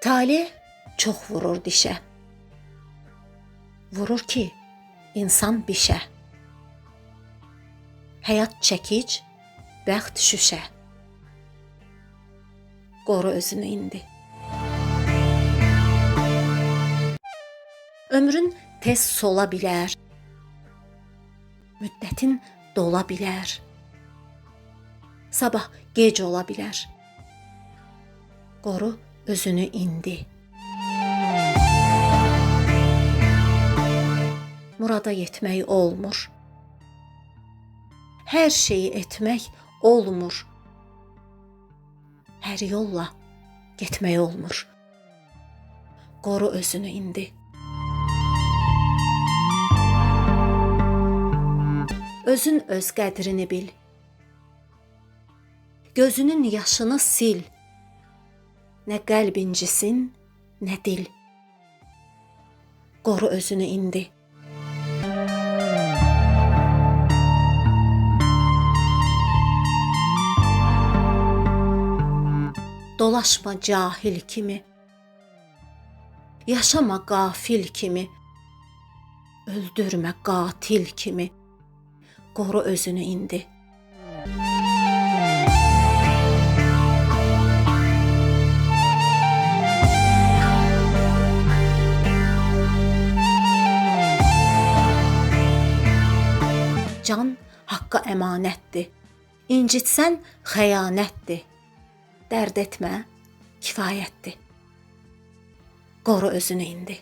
Tale çox vurur dişə. Vurur ki, insan bişə. Həyat çəkic, bəxt şüşə. Qoru özünü indi. Ömrün tez sola bilər. Müddətin dola bilər. Sabah gec ola bilər. Qoru özünü indi. Murada yetmək olmur. Hər şeyi etmək olmur. Hər yolla getmək olmur. Qoru özünü indi. Özün öz qədrini bil. Gözünün yaşını sil. Nə qəlb incisin, nə dil. Qoru özünü indi. Dolaşma cahil kimi. Yaşama qafil kimi. Öldürmə qatil kimi. Qoru özünü indi. Haqqa əmanətdir. İncitsən xəyanətdir. Dərd etmə, kifayətdir. Qoru özünü indi.